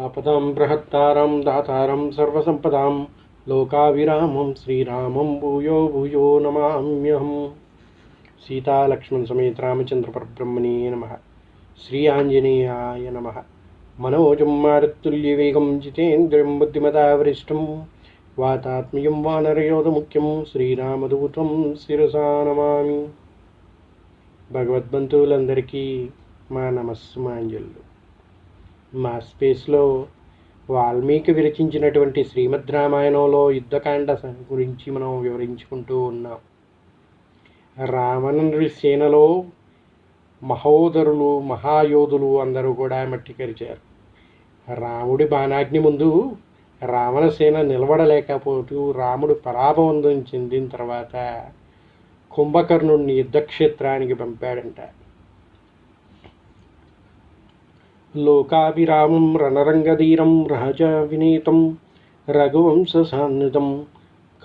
ఆపదాం బృహత్తారం దాతారం సర్వసంపదాం లోకావిరామం శ్రీరామం భూయో భూయో నమామ్యహం. సీతాలక్ష్మణ సమేత రామచంద్ర పరబ్రహ్మణే నమ. శ్రీ ఆంజనేయాయ నమ. మనోజం మారుతుల్యవేగం జితేంద్రం బుద్ధిమతావరిష్టం వాతాత్మ్యం వానరయోధ ముఖ్యం శ్రీరామదూతం శిరసా నమామి. భగవద్బంధువులందరికీ మా నమస్సు మాంజల్లు మా స్పేస్లో వాల్మీకి విరచించినటువంటి శ్రీమద్ రామాయణంలో యుద్ధకాండ గురించి మనం వివరించుకుంటూ ఉన్నాం. రావణుడి సేనలో మహోదరులు మహాయోధులు అందరూ కూడా మట్టి కరిచారు. రాముడి బాణాగ్ని ముందు రావణ సేన నిలబడలేకపోతూ రాముడు పరాభవంతం చెందిన తర్వాత కుంభకర్ణుడిని యుద్ధక్షేత్రానికి పంపాడంట. లోకాభిరామం రణరంగధీరం రహజ వినీతం రఘువంశ సాన్నిధం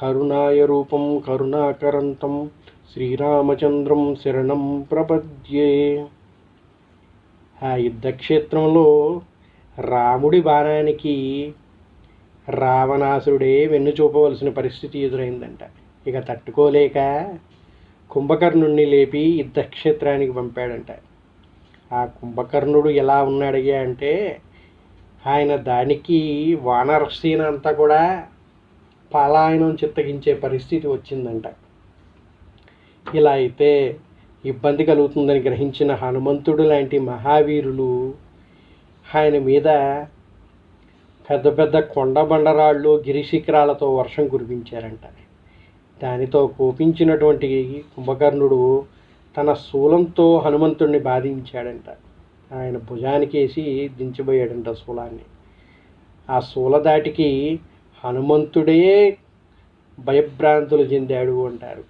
కరుణాయ రూపం కరుణాకరంతం శ్రీరామచంద్రం శరణం ప్రపద్యే. ఆ యుద్ధక్షేత్రంలో రాముడి బాణానికి రావణాసురుడే వెన్ను చూపవలసిన పరిస్థితి ఎదురైందంట. ఇక తట్టుకోలేక కుంభకర్ణుణ్ణి లేపి యుద్ధక్షేత్రానికి పంపాడంట. ఆ కుంభకర్ణుడు ఎలా ఉన్నాడయ్యా అంటే ఆయన దానికి వానరసేన అంతా కూడా పలాయనం చిత్తగించే పరిస్థితి వచ్చిందంట. ఇలా అయితే ఇబ్బంది కలుగుతుందని గ్రహించిన హనుమంతుడు లాంటి మహావీరులు ఆయన మీద పెద్ద పెద్ద కొండ బండరాళ్ళు గిరిశిఖరాలతో వర్షం కురిపించారంట. దానితో కోపించినటువంటి కుంభకర్ణుడు తన శూలంతో హనుమంతుడిని బాధించాడంట. ఆయన భుజానికేసి దించిపోయాడంట శూలాన్ని ఆ శూలదాటికి హనుమంతుడే భయభ్రాంతులు చెందాడు అంటారు.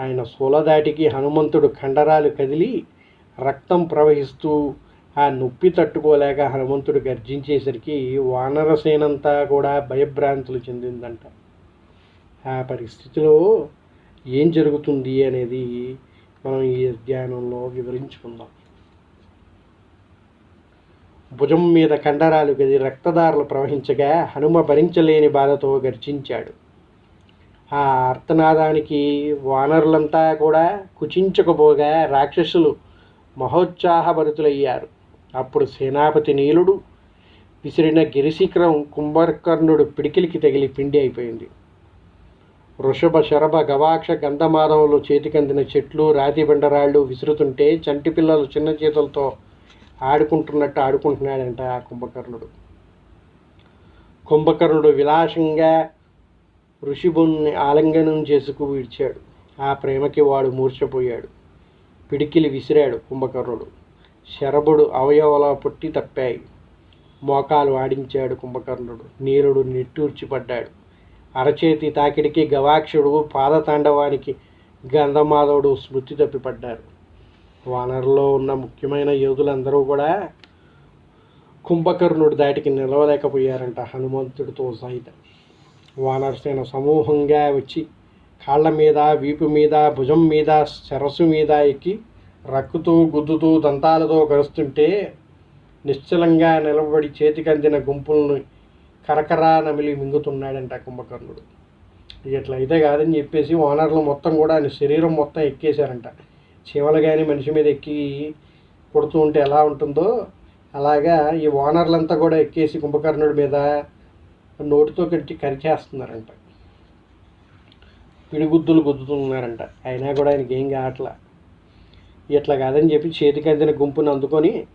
ఆయన శూలదాటికి హనుమంతుడు కండరాలు కదిలి రక్తం ప్రవహిస్తూ ఆ నొప్పి తట్టుకోలేక హనుమంతుడు గర్జించేసరికి వానరసేనంతా కూడా భయభ్రాంతులు చెందిందంట. ఆ పరిస్థితిలో ఏం జరుగుతుంది అనేది మనం ఈ ధ్యానంలో వివరించుకుందాం. భుజం మీద కండరాలు గది రక్తదారులు ప్రవహించగా హనుమ భరించలేని బాధతో గర్జించాడు. ఆ అర్తనాదానికి వానరులంతా కూడా కుచించకపోగా రాక్షసులు మహోత్సాహభరితులయ్యారు. అప్పుడు సేనాపతి నీలుడు విసిరిన గిరిశిఖరం కుంభకర్ణుడు పిడికిలికి తగిలి పిండి అయిపోయింది. వృషభ శరభ గవాక్ష గంధమాధవులు చేతికందిన చెట్లు రాతి బండరాళ్ళు విసురుతుంటే చంటి పిల్లలు చిన్న చేతులతో ఆడుకుంటున్నట్టు ఆడుకుంటున్నాడంట ఆ కుంభకర్ణుడు. కుంభకర్ణుడు విలాసంగా ఋషిభుణ్ణి ఆలింగనం చేసుకు విడిచాడు. ఆ ప్రేమకి వాడు మూర్చపోయాడు పిడికిలి విసిరాడు కుంభకర్ణుడు. శరభుడు అవయవల పుట్టి తప్పాయి. మోకాలు ఆడించాడు కుంభకర్ణుడు. నీరుడు నిట్టూర్చిపడ్డాడు. అరచేతి తాకిడికి గవాక్షుడు పాదతాండవానికి గంధమాధవుడు స్మృతి తప్పిపడ్డారు. వానరులో ఉన్న ముఖ్యమైన యోధులందరూ కూడా కుంభకర్ణుడి దాటికి నిలవలేకపోయారంట హనుమంతుడితో సహితం వానరసేన సమూహంగా వచ్చి కాళ్ళ మీద వీపు మీద భుజం మీద శరస్సు మీద ఎక్కి రక్కుతూ గుద్దుతూ దంతాలతో కరుస్తుంటే నిశ్చలంగా నిలబడి చేతికందిన గుంపులను కరకరా నమిలి మింగుతున్నాడంట కుంభకర్ణుడు. ఇట్లయితే కాదని చెప్పేసి ఓనర్లు మొత్తం కూడా ఆయన శరీరం మొత్తం ఎక్కేశారంట. చీమలు కానీ మనిషి మీద ఎక్కి కొడుతూ ఉంటే ఎలా ఉంటుందో అలాగా ఈ ఓనర్లంతా కూడా ఎక్కేసి కుంభకర్ణుడి మీద నోటితో కట్టి కరిచేస్తున్నారంట. పిడిగుద్దులు గుద్దుతున్నారంట. అయినా కూడా ఆయనకి ఏం కావట్లా. ఇట్లా కాదని చెప్పి చేతికి అందిన గుంపుని అందుకొని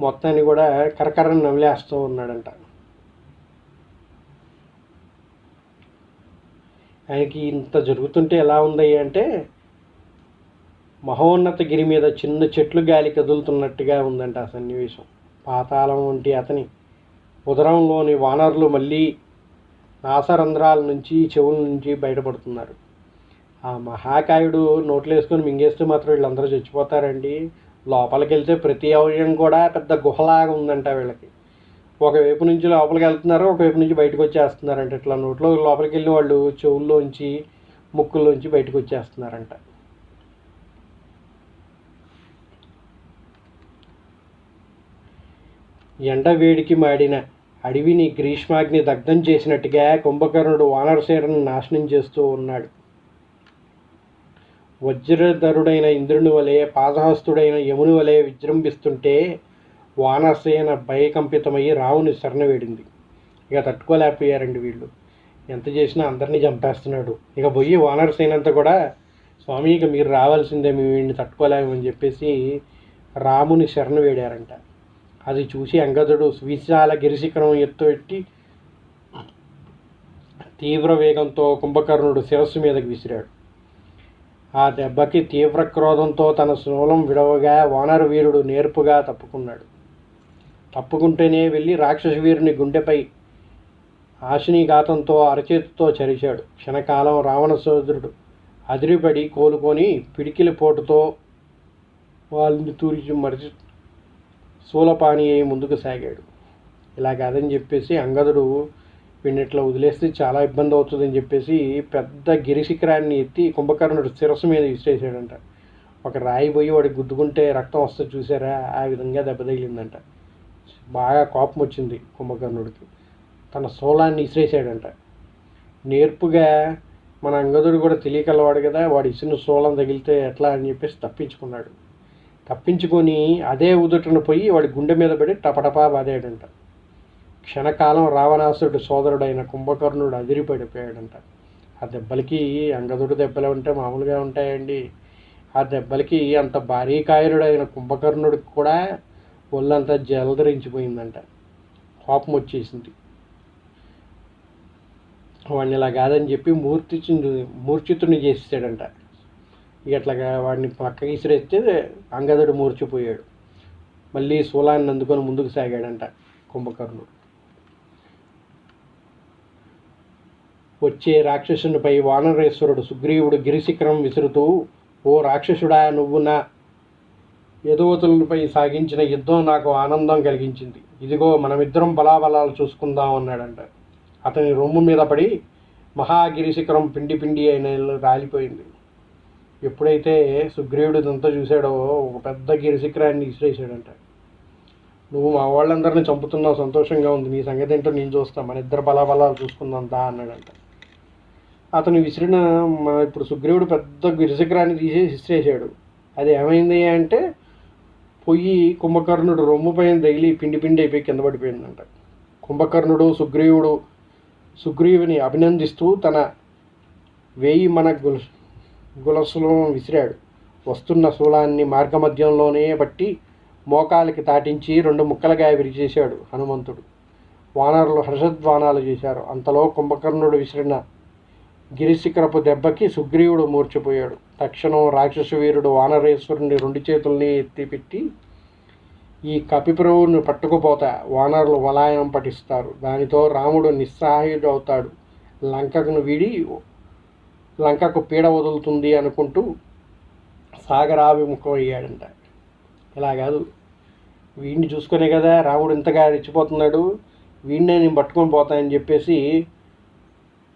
మొత్తాన్ని కూడా కరకరని నమిలేస్తూ ఉన్నాడంట. ఆయనకి ఇంత జరుగుతుంటే ఎలా ఉంది అంటే మహోన్నత గిరి మీద చిన్న చెట్లు గాలి కదులుతున్నట్టుగా ఉందంట ఆ సన్నివేశం. పాతాళం వంటి అతని ఉదరంలోని వానరులు మళ్ళీ నాసరంధ్రాల నుంచి చెవుల నుంచి బయటపడుతున్నారు. ఆ మహాకాయుడు నోట్లేసుకొని మింగేస్తే మాత్రం వీళ్ళందరూ చచ్చిపోతారండి. లోపలికి వెళ్తే ప్రతి అవయం కూడా పెద్ద గుహలాగా ఉందంట వీళ్ళకి. ఒకవైపు నుంచి లోపలికి వెళ్తున్నారు ఒకవైపు నుంచి బయటకు వచ్చేస్తున్నారంట. ఇట్లా నోట్లో లోపలికి వెళ్ళిన వాళ్ళు చెవుల్లోంచి ముక్కుల్లోంచి బయటకు వచ్చేస్తున్నారంట. ఎండ వేడికి మాడిన అడవిని గ్రీష్మాగ్ని దగ్ధం చేసినట్టుగా కుంభకర్ణుడు వానరసేనను నాశనం చేస్తూ ఉన్నాడు. వజ్రధరుడైన ఇంద్రుని వలె పాదహస్తుడైన యముని వలె విజృంభిస్తుంటే వానరసేన భయకంపితమయ్యి రావుని శరణవేడింది. ఇక తట్టుకోలేకపోయారండి వీళ్ళు. ఎంత చేసినా అందరినీ చంపేస్తున్నాడు. ఇక పోయి వానరసేన అంతా కూడా స్వామి ఇక మీరు రావాల్సిందే మేము వీడిని తట్టుకోలేమని చెప్పేసి రాముని శరణు వేడారంట అది చూసి అంగదుడు విశాల గిరిశిఖరం ఎత్తు పెట్టి తీవ్ర వేగంతో కుంభకర్ణుడు శిరస్సు మీదకి విసిరాడు. ఆ దెబ్బకి తీవ్ర క్రోధంతో తన శూలం విడవగా వానర వీరుడు నేర్పుగా తప్పుకున్నాడు. తప్పుకుంటేనే వెళ్ళి రాక్షస వీరుని గుండెపై ఆశనీఘాతంతో అరచేతితో చరిచాడు. క్షణకాలం రావణ సోదరుడు అదిరిపడి కోలుకొని పిడికిలి పోటుతో వాళ్ళని తూరిచి మరిచి శూలపాణి అయి ముందుకు సాగాడు. ఇలా కాదని చెప్పేసి అంగదుడు వీడినిట్లా వదిలేస్తే చాలా ఇబ్బంది అవుతుందని చెప్పేసి పెద్ద గిరిశిఖరాన్ని ఎత్తి కుంభకర్ణుడు శిరస్సు మీద విసిరేసాడంట ఒక రాయి పోయి వాడికి గుద్దుకుంటే రక్తం వస్తే చూసారా? ఆ విధంగా దెబ్బ తగిలిందంట. బాగా కోపం వచ్చింది కుంభకర్ణుడికి. తన శూలాన్ని ఇసిరేసాడంట నేర్పుగా మన అంగదుడు కూడా తెలియకలవాడు కదా వాడు ఇచ్చిన శూలం తగిలితే ఎట్లా అని చెప్పేసి తప్పించుకున్నాడు. తప్పించుకొని అదే ఉదుటను పోయి వాడి గుండె మీద పడి టపటపా బాదాడంట. క్షణకాలం రావణాసుడు సోదరుడైన కుంభకర్ణుడు అదిరిపడిపోయాడంట. ఆ దెబ్బలకి అంగదుడు దెబ్బలు ఉంటే మామూలుగా ఉంటాయండి. ఆ దెబ్బలకి అంత భారీ కాయరుడైన కుంభకర్ణుడికి కూడా ఒళ్ళంతా జలధరించిపోయిందంట. కోపం వచ్చేసింది. వాడిని ఇలా కాదని చెప్పి మూర్తి మూర్ఛితుని చేసేసాడంట. ఇట్లాగా వాడిని పక్కకి ఇసిరేస్తే అంగదుడు మూర్చిపోయాడు. మళ్ళీ శూలాన్ని అందుకొని ముందుకు సాగాడంట కుంభకర్ణుడు. వచ్చే రాక్షసునిపై వానరేశ్వరుడు సుగ్రీవుడు గిరిశిఖరం విసురుతూ ఓ రాక్షసుడా నువ్వు నా యదువతులపై సాగించిన యుద్ధం నాకు ఆనందం కలిగించింది. ఇదిగో మనమిద్దరం బలాబలాలు చూసుకుందాం అన్నాడంట. అతని రొమ్ము మీద పడి మహాగిరి శిఖరం పిండి పిండి అయిన రాలిపోయింది. ఎప్పుడైతే సుగ్రీవుడు ఇదంతా చూశాడో ఒక పెద్ద గిరిశిఖరాన్ని విసిరేసాడంట నువ్వు మా వాళ్ళందరినీ చంపుతున్నావు సంతోషంగా ఉంది. నీ సంగతి ఏంటో నేను చూస్తా. మన ఇద్దరు బలాబలాలు చూసుకుందాం దా అన్నాడంట. అతను విసిరిన మన ఇప్పుడు సుగ్రీవుడు పెద్ద గిరిశిఖరాన్ని తీసేసి విసిరేసాడు అది ఏమైంది అంటే పొయ్యి కుంభకర్ణుడు రొమ్ము పైన తగిలి పిండి పిండి అయిపోయి కింద పడిపోయిందంట. కుంభకర్ణుడు సుగ్రీవుడు సుగ్రీవుని అభినందిస్తూ తన వేయి మన గుల గులసులను విసిరాడు. వస్తున్న శూలాన్ని మార్గమధ్యంలోనే బట్టి మోకాలికి తాటించి రెండు ముక్కలుగా విరిచేశాడు హనుమంతుడు. వానరులు హర్షద్వానాలు చేశారు. అంతలో కుంభకర్ణుడు విసిరిన గిరిశిఖరపు దెబ్బకి సుగ్రీవుడు మూర్చిపోయాడు. తక్షణం రాక్షస వీరుడు వానరేశ్వరుని రెండు చేతుల్ని ఎత్తిపెట్టి ఈ కపిప్రభువుని పట్టుకుపోతా వానరులు వలాయం పఠిస్తారు దానితో రాముడు నిస్సహాయుడవుతాడు లంకను వీడి లంకకు పీడ వదులుతుంది అనుకుంటూ సాగరాభిముఖం అయ్యాడంట ఇలా కాదు వీడిని చూసుకునే కదా రాముడు ఇంతగా రెచ్చిపోతున్నాడు వీడినే నేను పట్టుకొని పోతానని చెప్పేసి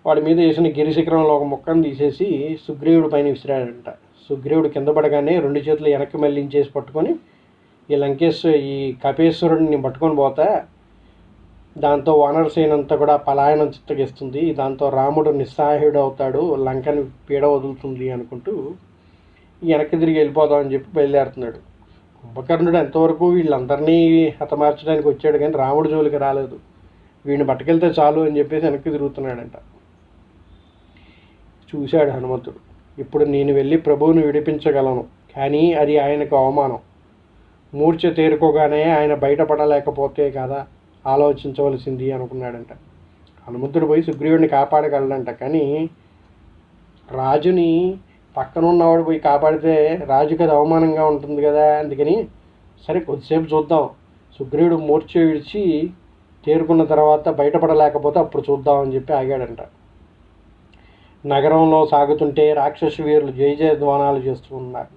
వాడి మీద వేసిన గిరిశిఖరంలో ఒక ముక్కను తీసేసి సుగ్రీవుడి పైన విసిరాడంట. సుగ్రీవుడు కింద పడగానే రెండు చేతులు వెనక్కి మళ్ళించేసి పట్టుకొని ఈ లంకేశ్వర ఈ కపేశ్వరుడిని పట్టుకొని పోతా దాంతో వానరసేనంతా కూడా పలాయనం చిత్తగిస్తుంది దాంతో రాముడు నిస్సహాయుడు అవుతాడు లంకని పీడ వదులుతుంది అనుకుంటూ వెనక్కి తిరిగి వెళ్ళిపోదామని చెప్పి బయలుదేరుతున్నాడు. కుంభకర్ణుడు ఎంతవరకు వీళ్ళందరినీ హతమార్చడానికి వచ్చాడు కానీ రాముడు జోలికి రాలేదు. వీడిని పట్టుకెళ్తే చాలు అని చెప్పేసి వెనక్కి తిరుగుతున్నాడంట. చూశాడు హనుమంతుడు. ఇప్పుడు నేను వెళ్ళి ప్రభువుని విడిపించగలను కానీ అది ఆయనకు అవమానం. మూర్ఛ తేరుకోగానే ఆయన బయటపడలేకపోతే కదా ఆలోచించవలసింది అనుకున్నాడంట. హనుమంతుడు పోయి సుగ్రీవుడిని కాపాడగలడంట కానీ రాజుని పక్కన ఉన్నవాడు పోయి కాపాడితే రాజుకి అది అవమానంగా ఉంటుంది కదా అందుకని సరే కొద్దిసేపు చూద్దాం. సుగ్రీవుడు మూర్ఛ విడిచి తేరుకున్న తర్వాత బయటపడలేకపోతే అప్పుడు చూద్దామని చెప్పి ఆగాడంట. నగరంలో సాగుతుంటే రాక్షస వీరులు జయజయధ్వానాలు చేస్తూ ఉన్నారు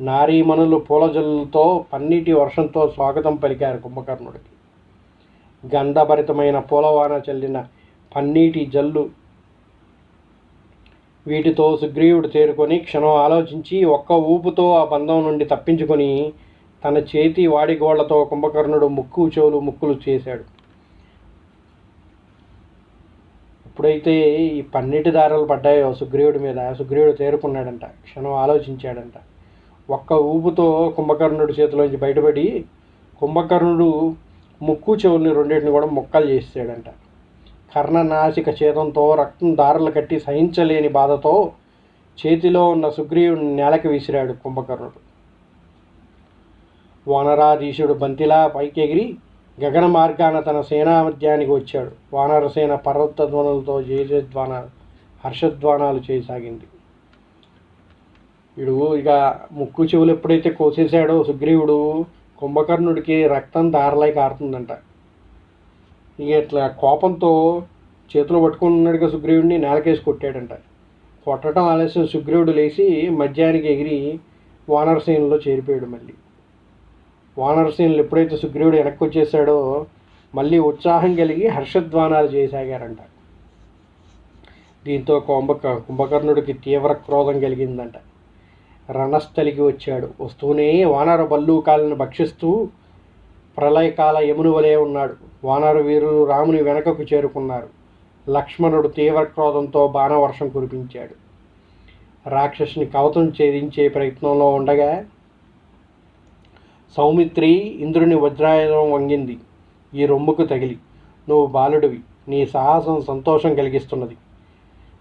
నారీమణులు పూలజల్లుతో పన్నీటి వర్షంతో స్వాగతం పలికారు కుంభకర్ణుడికి. గంధభరితమైన పూలవాన చల్లిన పన్నీటి జల్లు వీటితో సుగ్రీవుడు తేరుకొని క్షణం ఆలోచించి ఒక్క ఊపుతో ఆ బంధం నుండి తప్పించుకొని తన చేతి వాడిగోళ్ళతో కుంభకర్ణుడు ముక్కు చెవులు ముక్కులు చేశాడు. ఎప్పుడైతే ఈ పన్నెటి దారాలు పడ్డాయో సుగ్రీవుడి మీద సుగ్రీవుడు తేరుకున్నాడంట క్షణం ఆలోచించాడంట. ఒక్క ఊపుతో కుంభకర్ణుడి చేతిలోంచి బయటపడి కుంభకర్ణుడు ముక్కు చెవుని రెండింటిని కూడా ముక్కలు చేసాడంట కర్ణనాశిక చేతంతో రక్తం దారులు కట్టి సహించలేని బాధతో చేతిలో ఉన్న సుగ్రీవుని నేలకి విసిరాడు కుంభకర్ణుడు. వానరాధీశుడు బంతిలా పైకెగిరి గగన మార్గాన తన సేనా మధ్యానికి వచ్చాడు వానరసేన పర్వతధ్వనులతో జయజధ్వాన హర్షధ్వానాలు చేయసాగింది. వీడు ఇక ముక్కు చెవులు ఎప్పుడైతే కోసేశాడో సుగ్రీవుడు కుంభకర్ణుడికి రక్తం దారలై కారుతుందంట. ఇక ఇట్లా కోపంతో చేతులు పట్టుకున్నాడుగా సుగ్రీవుడిని నేలకేసి కొట్టాడంట. కొట్టడం ఆలస్యం సుగ్రీవుడు లేచి మధ్యానికి ఎగిరి వానరసేనలో చేరిపోయాడు మళ్ళీ. వానరసేనులు ఎప్పుడైతే సుగ్రీవుడు వెనక్కి వచ్చేసాడో మళ్ళీ ఉత్సాహం కలిగి హర్షధ్వానాలు చేయసాగారంట దీంతో కుంభక కుంభకర్ణుడికి తీవ్ర క్రోధం కలిగిందంట. రణస్థలికి వచ్చాడు. వస్తూనే వానర బల్లూకాలను భక్షిస్తూ ప్రళయకాల యమును వలె ఉన్నాడు. వానర వీరులు రాముని వెనకకు చేరుకున్నారు. లక్ష్మణుడు తీవ్ర క్రోధంతో బాణవర్షం కురిపించాడు. రాక్షసుని కవతం ఛేదించే ప్రయత్నంలో ఉండగా సౌమిత్రి ఇంద్రుని వజ్రాయుధం వంగింది. ఈ రొమ్ముకు తగిలి నువ్వు బాలుడివి నీ సాహసం సంతోషం కలిగిస్తున్నది.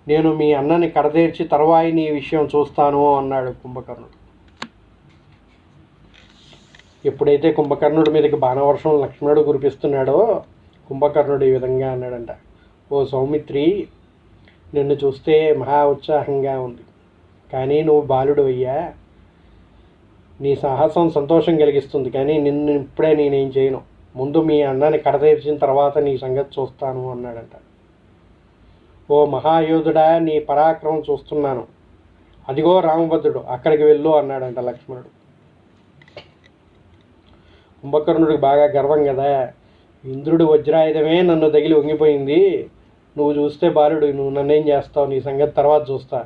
నేను మీ అన్నని కడతీర్చి తర్వాయి నీ విషయం చూస్తాను అన్నాడు కుంభకర్ణుడు. ఎప్పుడైతే కుంభకర్ణుడి మీదకి బాణవర్షం లక్ష్మణుడు కురిపిస్తున్నాడో కుంభకర్ణుడు ఈ విధంగా అన్నాడంట ఓ సౌమిత్రి నిన్ను చూస్తే మహా ఉత్సాహంగా ఉంది. కానీ నువ్వు బాలుడు అయ్యా నీ సాహసం సంతోషం కలిగిస్తుంది కానీ నిన్ను ఇప్పుడే నేనేం చేయను. ముందు మీ అన్నని కడతీర్చిన తర్వాత నీ సంగతి చూస్తాను అన్నాడంట. ఓ మహాయోధుడా నీ పరాక్రమం చూస్తున్నాను. అదిగో రామభద్రుడు అక్కడికి వెళ్ళు అన్నాడంట లక్ష్మణుడు. కుంభకర్ణుడికి బాగా గర్వం కదా. ఇంద్రుడు వజ్రాయుధమే నన్ను తగిలి వంగిపోయింది. నువ్వు చూస్తే బాలుడు నువ్వు నన్నేం చేస్తావు? నీ సంగతి తర్వాత చూస్తా.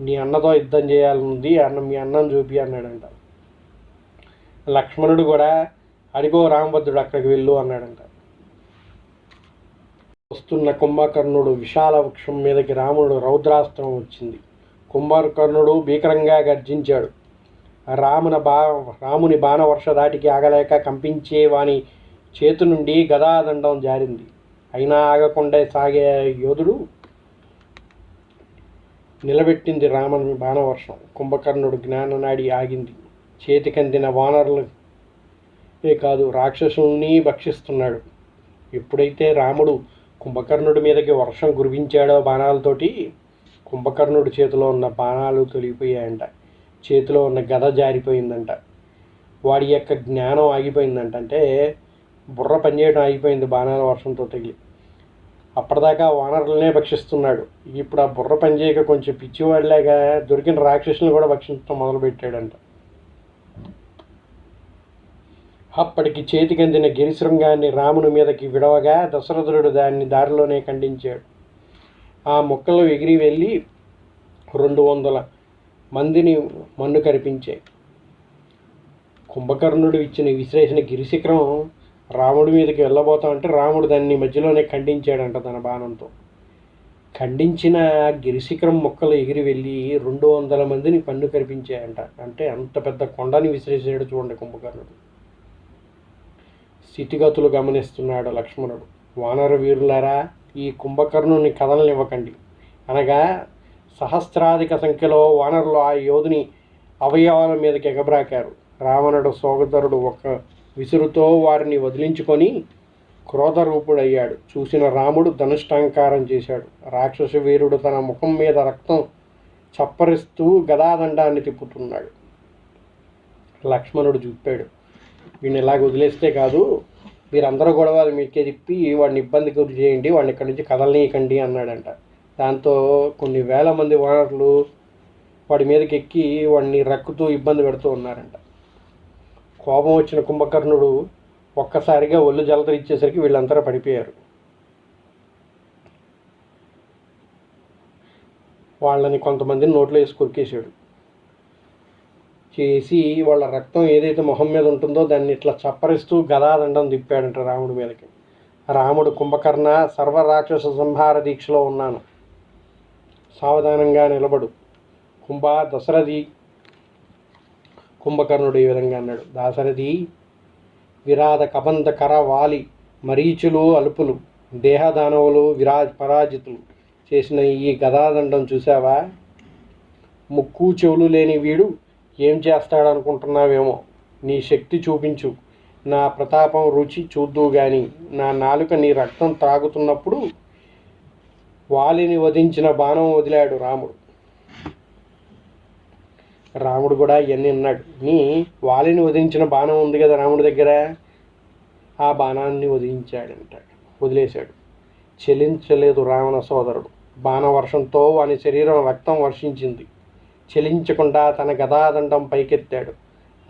నీ అన్నతో యుద్ధం చేయాలనుంది అన్న మీ అన్నం చూపి అన్నాడంట. లక్ష్మణుడు కూడా అడిగో రామభద్రుడు అక్కడికి వెళ్ళు అన్నాడంట. వస్తున్న కుంభకర్ణుడు విశాల వృక్షం మీదకి రాముడు రౌద్రాస్త్రం వచ్చింది. కుంభకర్ణుడు భీకరంగా గర్జించాడు. రామున బా రాముని బాణవర్ష దాటికి ఆగలేక కంపించే వాని చేతి నుండి గదాదండం జారింది. అయినా ఆగకుండా సాగే యోధుడు నిలబెట్టింది రామని బాణవర్షం. కుంభకర్ణుడు జ్ఞాననాడి ఆగింది. చేతికందిన వానరులు. ఏ కాదు రాక్షసుల్ని భక్షిస్తున్నాడు. ఎప్పుడైతే రాముడు కుంభకర్ణుడి మీదకి వర్షం కురిపించాడో బాణాలతోటి కుంభకర్ణుడి చేతిలో ఉన్న బాణాలు తొలిగిపోయాయంట. చేతిలో ఉన్న గద జారిపోయిందంట. వాడి యొక్క జ్ఞానం ఆగిపోయిందంట. అంటే బుర్ర పనిచేయడం ఆగిపోయింది బాణాల వర్షంతో తగిలి. అప్పటిదాకా వానరులనే భక్షిస్తున్నాడు. ఇప్పుడు ఆ బుర్ర పనిచేయక కొంచెం పిచ్చివాడిలాగా దొరికిన రాక్షసులను కూడా భక్షించడం మొదలుపెట్టాడంట. అప్పటికి చేతికందిన గిరిశృంగాన్ని రాముని మీదకి విడవగా దశరథుడు దాన్ని దారిలోనే ఖండించాడు. ఆ మొక్కలు ఎగిరి వెళ్ళి రెండు వందల మందిని మన్ను కరిపించాయి. కుంభకర్ణుడు ఇచ్చిన విశ్లేషణ గిరిశిఖరం రాముడి మీదకి వెళ్ళబోతామంటే రాముడు దాన్ని మధ్యలోనే ఖండించాడంట తన బాణంతో. ఖండించిన గిరిశిఖరం మొక్కలు ఎగిరి వెళ్ళి రెండు వందల మందిని పన్ను కరిపించాయంట. అంటే అంత పెద్ద కొండని విశ్లేషించాడు చూడండి కుంభకర్ణుడు. స్థితిగతులు గమనిస్తున్నాడు లక్ష్మణుడు. వానర వీరులారా ఈ కుంభకర్ణుని కథలనివ్వకండి అనగా సహస్రాధిక సంఖ్యలో వానరులు ఆ యోధుని అవయవాల మీదకి ఎగబ్రాకారు. రావణుడు సోగధరుడు ఒక విసురుతో వారిని వదిలించుకొని క్రోధరూపుడయ్యాడు. చూసిన రాముడు ధనుష్టాంకారం చేశాడు. రాక్షస వీరుడు తన ముఖం మీద రక్తం చప్పరిస్తూ గదాదండాన్ని తిప్పుతున్నాడు. లక్ష్మణుడు చూపాడు. వీడిని ఇలాగ వదిలేస్తే కాదు మీరందరూ గొడవలు మీకే తిప్పి వాడిని ఇబ్బంది గురి చేయండి వాడిని ఇక్కడి నుంచి కదలనీయకండి అన్నాడంట. దాంతో కొన్ని వేల మంది ఓనర్లు వాడి మీదకి ఎక్కి వాడిని రక్కుతూ ఇబ్బంది పెడుతూ ఉన్నారంట. కోపం వచ్చిన కుంభకర్ణుడు ఒక్కసారిగా ఒళ్ళు జలతరిచ్చేసరికి వీళ్ళందరూ పడిపోయారు. వాళ్ళని కొంతమందిని నోట్లో వేసి కొరికేశాడు. చేసి వాళ్ళ రక్తం ఏదైతే మొహం మీద ఉంటుందో దాన్ని ఇట్లా చప్పరిస్తూ గదాదండం తిప్పాడంట రాముడి మీదకి. రాముడు కుంభకర్ణ సర్వరాక్షస సంహార దీక్షలో ఉన్నాను. సావధానంగా నిలబడు. కుంభ దశరథి కుంభకర్ణుడు ఈ విధంగా అన్నాడు. దాశరథి విరాధ కబంధ కర వాలి మరీచులు అలుపులు దేహదానవులు విరా పరాజితులు చేసిన ఈ గదాదండం చూసావా? ముక్కు చెవులు లేని వీడు ఏం చేస్తాడనుకుంటున్నావేమో? నీ శక్తి చూపించు. నా ప్రతాపం రుచి చూద్దు గాని నా నాలుక నీ రక్తం త్రాగుతున్నప్పుడు వాలిని వధించిన బాణం వదిలాడు రాముడు. రాముడు కూడా ఇవన్నీ అన్నాడు. నీ వాలిని వధించిన బాణం ఉంది కదా రాముడి దగ్గర? ఆ బాణాన్ని వధించాడంట వదిలేశాడు. చెలించలేదు రావణ సోదరుడు. బాణవర్షంతో వాని శరీరం రక్తం వర్షించింది. చెలించకుండా తన గదాదండం పైకెత్తాడు.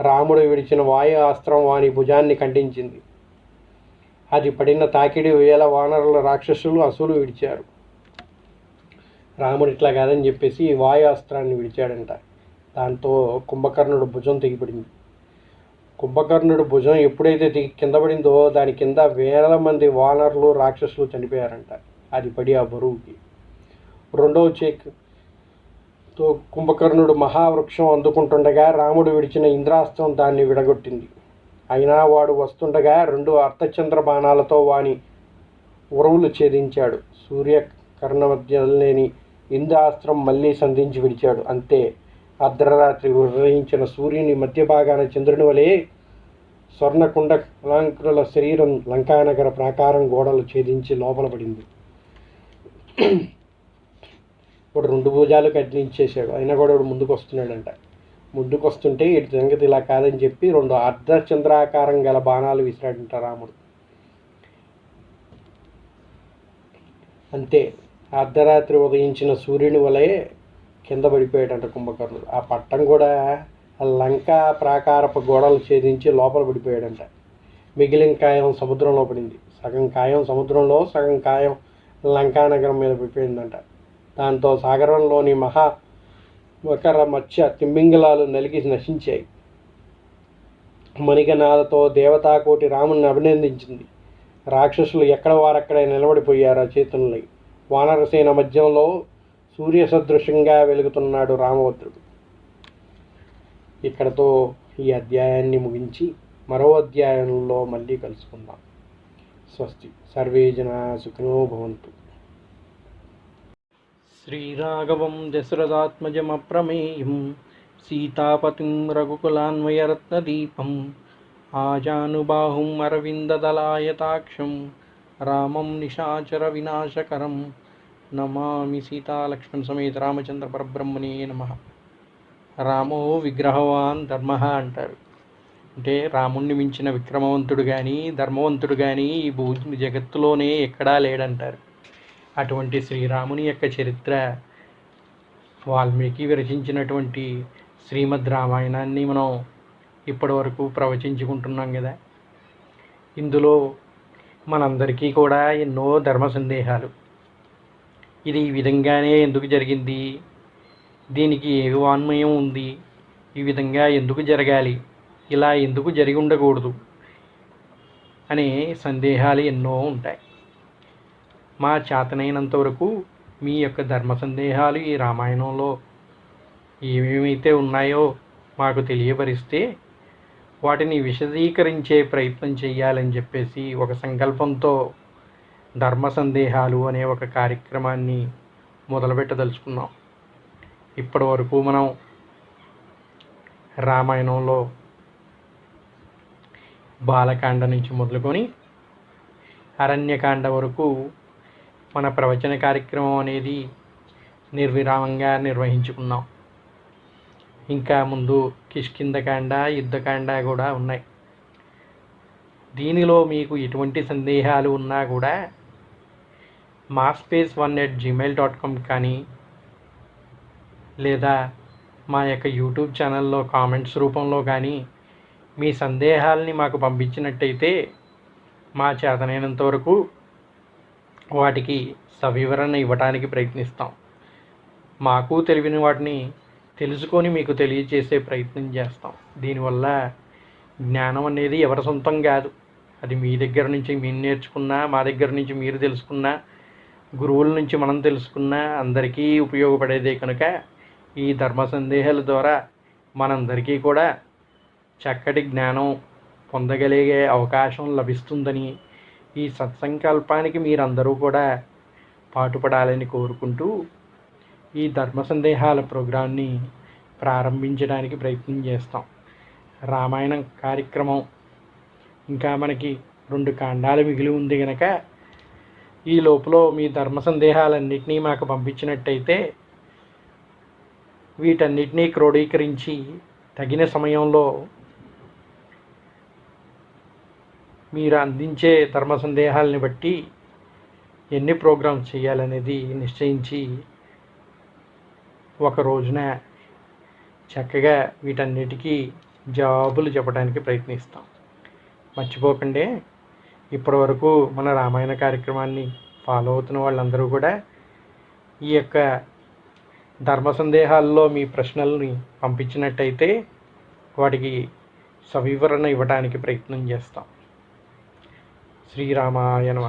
రాముడు విడిచిన వాయు అస్త్రం వాని భుజాన్ని ఖండించింది. అది పడిన తాకిడి వేల వానరుల రాక్షసులు అసులు విడిచారు. రాముడు ఇట్లా కాదని చెప్పేసి వాయు అస్త్రాన్ని విడిచాడంట. దాంతో కుంభకర్ణుడు భుజం తెగిపడింది. కుంభకర్ణుడు భుజం ఎప్పుడైతే దిగి కింద పడిందో దాని కింద వేల మంది వానరులు రాక్షసులు చనిపోయారంట. అది పడి ఆ బరువుకి. రెండవ చేక్ తో కుంభకర్ణుడు మహావృక్షం అందుకుంటుండగా రాముడు విడిచిన ఇంద్రాస్త్రం దాన్ని విడగొట్టింది. అయినా వాడు వస్తుండగా రెండు అర్ధచంద్ర బాణాలతో వాని ఉరవులు ఛేదించాడు. సూర్య కర్ణ ఇంద్రాస్త్రం మళ్ళీ సంధించి విడిచాడు. అంతే. అర్ధరాత్రి ఉదయించిన సూర్యుని మధ్య భాగాన చంద్రుని వలె స్వర్ణకుండ కలాంకుల శరీరం లంకానగర ప్రాకారం గోడలు ఛేదించి లోపల పడింది. వాడు రెండు భుజాలు కట్టించేసాడు అయినా కూడా వాడు ముందుకు వస్తున్నాడంట. ముందుకు వస్తుంటే ఇటు సంగతి ఇలా కాదని చెప్పి రెండు అర్ధచంద్రాకారం గల బాణాలు విసిరాడంట రాముడు. అంతే. అర్ధరాత్రి ఉదయించిన సూర్యుని వలె కింద పడిపోయాడంట కుంభకర్ణుడు. ఆ పట్టం కూడా ఆ లంక ప్రాకారపు గోడలు ఛేదించి లోపల పడిపోయాడంట. మిగిలిన కాయం సముద్రంలో పడింది. సగం కాయం సముద్రంలో సగం కాయం లంకానగరం మీద పడిపోయిందంట. దాంతో సాగరంలోని మహా మకర మత్స్య తిమ్మింగలాలు నలిగి నశించాయి. మణిగనాలతో దేవతాకోటి రాముని అభినందించింది. రాక్షసులు ఎక్కడ వారక్కడే నిలబడిపోయారు ఆ చేతులై వానరసేన మధ్యంలో సూర్య సదృశంగా వెలుగుతున్నాడు రామభద్రుడు. ఇక్కడతో ఈ అధ్యాయాన్ని ముగించి మరో అధ్యాయంలో మళ్ళీ కలుసుకుందాం. స్వస్తి. సర్వే జనా సుఖినో భవంతు. శ్రీరాఘవం దశరథాత్మజమప్రమేయం సీతాపతిం రఘుకులాన్వయరత్నదీపం ఆజానుబాహుం అరవిందదలాయతాక్షం రామం నిశాచర వినాశకరం నమామి సీతాలక్ష్మణ సమేత రామచంద్ర పరబ్రహ్మణే నమ రామో విగ్రహవాన్ ధర్మ అంటారు। అంటే రాముణ్ణి మించిన విక్రమవంతుడు కానీ ధర్మవంతుడు కానీ ఈ భూ జగత్తులోనే ఎక్కడా లేడంటారు। అటువంటి శ్రీరాముని యొక్క చరిత్ర వాల్మీకి విరచించినటువంటి శ్రీమద్ రామాయణాన్ని మనం ఇప్పటివరకు ప్రవచించుకుంటున్నాం కదా. ఇందులో మనందరికీ కూడా ఎన్నో ధర్మ సందేహాలు. ఇది ఈ విధంగానే ఎందుకు జరిగింది? దీనికి ఏ వాన్మయం ఉంది? ఈ విధంగా ఎందుకు జరగాలి? ఇలా ఎందుకు జరిగి ఉండకూడదు? అనే సందేహాలు ఎన్నో ఉంటాయి. మా చేతనైనంత వరకు మీ యొక్క ధర్మ సందేహాలు ఈ రామాయణంలో ఏమేమైతే ఉన్నాయో మాకు తెలియపరిస్తే వాటిని విశదీకరించే ప్రయత్నం చేయాలని చెప్పేసి ఒక సంకల్పంతో ధర్మ సందేహాలు అనే ఒక కార్యక్రమాన్ని మొదలుపెట్టదలుచుకున్నాం. ఇప్పటి వరకు మనం రామాయణంలో బాలకాండ నుంచి మొదలుకొని అరణ్యకాండ వరకు మన ప్రవచన కార్యక్రమం అనేది నిర్విరామంగా నిర్వహించుకున్నాం. ఇంకా ముందు కిష్కిందకాండ యుద్ధకాండ కూడా ఉన్నాయి. దీనిలో మీకు ఎటువంటి సందేహాలు ఉన్నా కూడా మా space one at Gmail dot com కానీ లేదా మా యొక్క యూట్యూబ్ ఛానల్లో కామెంట్స్ రూపంలో కానీ మీ సందేహాల్ని మాకు పంపించినట్టయితే మా చేతనైనంత వరకు వాటికి సవివరణ ఇవ్వటానికి ప్రయత్నిస్తాం. మాకు తెలియని వాటిని తెలుసుకొని మీకు తెలియజేసే ప్రయత్నం చేస్తాం. దీనివల్ల జ్ఞానం అనేది ఎవరి సొంతం కాదు. అది మీ దగ్గర నుంచి మీరు నేర్చుకున్నా మా దగ్గర నుంచి మీరు తెలుసుకున్నా గురువుల నుంచి మనం తెలుసుకున్నా అందరికీ ఉపయోగపడేదే కనుక ఈ ధర్మ సందేహాల ద్వారా మనందరికీ కూడా చక్కటి జ్ఞానం పొందగలిగే అవకాశం లభిస్తుందని ఈ సత్సంకల్పానికి మీరందరూ కూడా పాటుపడాలని కోరుకుంటూ ఈ ధర్మ సందేహాల ప్రోగ్రాన్ని ప్రారంభించడానికి ప్రయత్నం చేస్తాం. రామాయణం కార్యక్రమం ఇంకా మనకి రెండు కాండాలు మిగిలి ఉంది కనుక ఈ లోపల మీ ధర్మ సందేహాలన్నింటినీ మాకు పంపించినట్టయితే వీటన్నిటినీ క్రోడీకరించి తగిన సమయంలో మీరు అందించే ధర్మ సందేహాలని బట్టి ఎన్ని ప్రోగ్రామ్స్ చేయాలనేది నిశ్చయించి ఒక రోజున చక్కగా వీటన్నిటికీ జవాబులు చెప్పడానికి ప్రయత్నిస్తాం. మర్చిపోకండి ఇప్పటి వరకు మన రామాయణ కార్యక్రమాన్ని ఫాలో అవుతున్న వాళ్ళందరూ కూడా ఈ యొక్క ధర్మ సందేహాల్లో మీ ప్రశ్నల్ని పంపించినట్టయితే వాటికి సవివరణ ఇవ్వడానికి ప్రయత్నం చేస్తాం. శ్రీరామాయ నమ.